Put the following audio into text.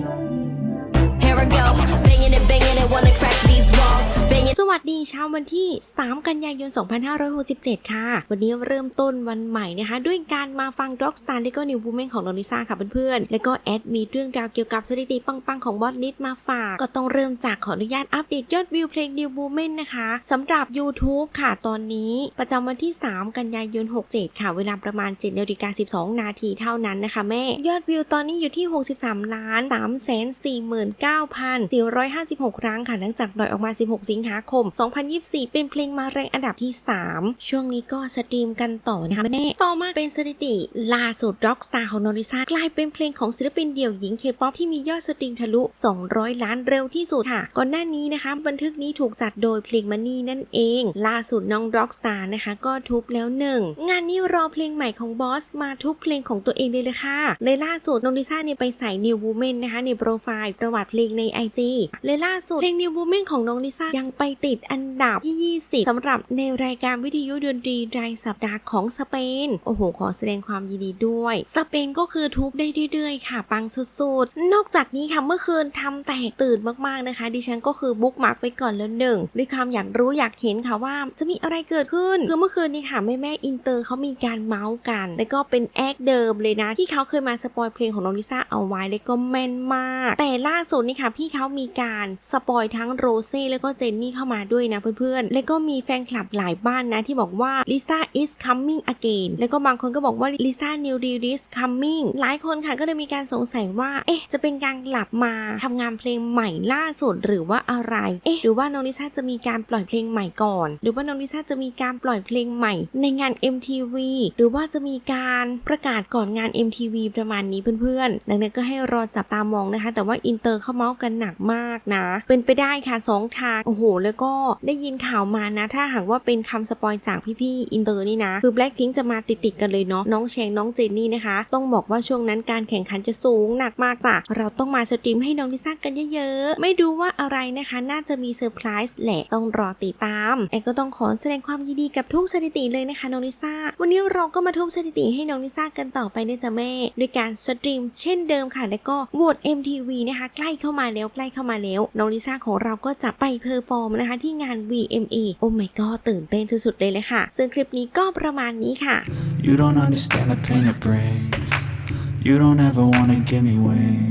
Here I go, เช้าวันที่ 3 กันยายน 2567 ค่ะ วันนี้เริ่มต้นวันใหม่นะคะ ด้วยการมาฟัง Rockstar และก็ New Woman ของน้องลิซ่าค่ะเพื่อนๆ แล้วก็แอดมีเรื่องราวเกี่ยวกับสถิติปังๆ ของบอสนิดมาฝาก ก็ต้องเริ่มจากขออนุญาตอัปเดตยอดวิวเพลง New Woman นะคะสำหรับ YouTube ค่ะตอนนี้ประจำวันที่ 3 กันยายน 67 ค่ะ เวลาประมาณ7นาฬิกา12 นาทีเท่านั้นนะคะแม่ ยอดวิวตอนนี้อยู่ที่ 63 ล้าน3 4 9 456 ครั้งค่ะหลังจากปล่อยออกมา 16 สิงหาคม2 2024 เป็นเพลงมาแรงอันดับที่ 3 ช่วงนี้ก็สตรีมกันต่อนะคะแม่ต่อมาเป็นสถิติล่าสุด Rockstar ของโนริซากลายเป็นเพลงของศิลปินเดี่ยวหญิงเคป๊อปที่มียอดสตรีมทะลุ 200 ล้านเร็วที่สุดค่ะ ก่อนหน้านี้นะคะ บันทึกนี้ถูกจัดโดยเพลงมันนี่นั่นเอง ล่าสุดน้อง Rockstar นะคะ ก็ทุบแล้วหนึ่งงานนี้รอเพลงใหม่ของบอสมาทุบเพลงของตัวเองเลยเลยค่ะเลยล่าสุดน้องลิซ่าเนี่ยไปใส่ New Woman นะคะในโปรไฟล์ประวัติเพลงใน IG เลยล่าสุดเพลง New Woman ของน้องลิซ่ายังไปติดอันนดับที่ 20สำหรับในรายการวิทยุดนตรีรายสัปดาห์ของสเปน โอ้โห ขอแสดงความยินดีด้วย สเปนก็คือทุบได้เรื่อยๆ ค่ะ ปังสุดๆ นอกจากนี้ค่ะเมื่อคืนทำแตกตื่นมากๆนะคะ ดิฉันก็คือบุ๊กมาร์กไว้ก่อนแล้วหนึ่งด้วยความอยากรู้อยากเห็นค่ะว่าจะมีอะไรเกิดขึ้น คือเมื่อคืนนี้ค่ะแม่แม่อินเตอร์เขามีการเมาส์กัน แล้วก็เป็นแอคเดิมเลยนะ ที่เขาเคยมาสปอยเพลงของน้องลิซ่าเอาไว้แล้วก็แม่นมาก แต่ล่าสุดนี่ค่ะพี่เขามีการสปอยทั้งโรเซ่แล้วก็เจนนี่เข้ามาด้วยนะเพื่อนๆ แล้วก็มีแฟนคลับหลายบ้านนะที่บอกว่าลิซ่า is coming again แล้วก็บางคนก็บอกว่าลิซ่า new release coming หลายคนค่ะก็เลยมีการสงสัยว่า เอ๊ะ จะเป็นการกลับมาทำงานเพลงใหม่ล่าสุดหรือว่าอะไร เอ๊ะ หรือว่าน้องลิซ่าจะมีการปล่อยเพลงใหม่ก่อน หรือว่าน้องลิซ่าจะมีการปล่อยเพลงใหม่ ในงาน MTV หรือว่าจะมีการประกาศก่อนงาน MTV ประมาณนี้เพื่อนๆ ดังนั้นก็ให้รอจับตามองนะคะ แต่ว่าอินเตอร์เขาเมาส์กันหนักมากนะ เป็นไปได้ค่ะสองทาง โอ้โห แล้วก็ได้ยินข่าวมานะ ถ้าหากว่าเป็นคำสปอยจากพี่ๆอินเตอร์นี่นะ คือ Blackpink จะมาติดๆกันเลยเนาะน้องแชงน้องเจนนี่นะคะ ต้องบอกว่าช่วงนั้นการแข่งขันจะสูงหนักมากจ้ะเราต้องมาสตรีมให้น้องลิซ่ากันเยอะๆ ไม่ดูว่าอะไรนะคะ น่าจะมีเซอร์ไพรส์แหละต้องรอติดตามแอนก็ต้องขอแสดงความยินดีกับทุกสถิติเลยนะคะน้องลิซ่าวันนี้เราก็มาทุบสถิติให้น้องลิซ่ากันต่อไปนะจ๊ะแม่ด้วยการสตรีมเช่นเดิมค่ะ แล้วก็โหวต MTV นะคะ ใกล้เข้ามาแล้วใกล้เข้ามาแล้วน้องลิซ่าของเราก็จะไปเพอร์ฟอร์มนะคะที่งาน VMA โอ้ my god ตื่นเต้นสุดๆเลยเลยค่ะ ซึ่งคลิปนี้ก็ประมาณนี้ค่ะ You don't understand the pain it brings. You don't ever wanna give me wings.